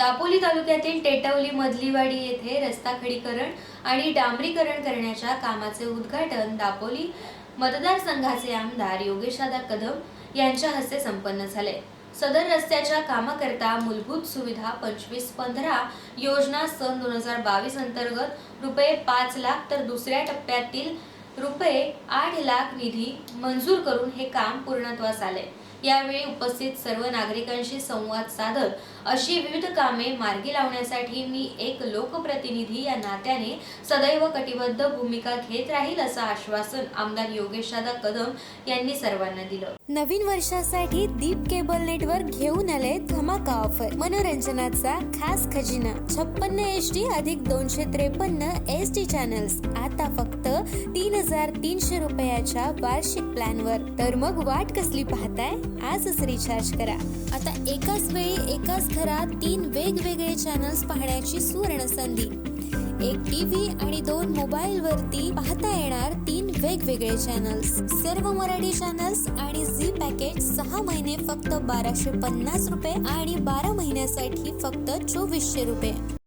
दापोली तालुक्यातील टेटवली मधलीवाडी येथे रस्ता खडीकरण आणि डांबरीकरण करण्याच्या कामाचे उद्घाटन दापोली मतदारसंघाचे आमदार योगेशदादा कदम यांच्या हस्ते संपन्न झाले. सदर रस्त्याच्या कामाकरता मूलभूत सुविधा पंचवीस पंधरा योजना सन दोन हजार बावीस अंतर्गत रुपये पाच लाख तर दुसऱ्या टप्प्यातील रुपये आठ लाख निधी मंजूर करून हे काम पूर्णत्वास आले. यावेळी उपस्थित सर्व नागरिकांशी संवाद साधत अशी विविध कामे मार्गी लावण्यासाठी मी एक लोकप्रतिनिधी या नात्याने सदैव कटिबद्ध भूमिका घेत राहील असं आश्वासन आमदार योगेशदादा कदम यांनी सर्वांना दिलं. नवीन वर्षासाठी दीप केबल नेटवर्क घेऊन आले धमाका ऑफर. मनोरंजनाचा खास खजिना. छप्पन्न एच डी अधिक दोनशे त्रेपन्न एस डी चॅनल्स. आता फक्त तीन हजार तीनशे रुपयाच्या वार्षिक प्लॅनवर. तर मग वाट कसली पाहताय? आजच रिचार्ज करा. आता एकाच वेळी एकाच घरात तीन वेगवेगळे चॅनल्स पाहण्याची सुवर्ण संधी. एक टीव्ही आणि दोन मोबाईल वरती पाहता येणार तीन वेगवेगळे चॅनल्स सर्व मराठी चॅनल्स आणि झी पॅकेज सहा महिने फक्त बाराशे पन्नास रुपये आणि बारा महिन्यासाठी फक्त चोवीसशे रुपये.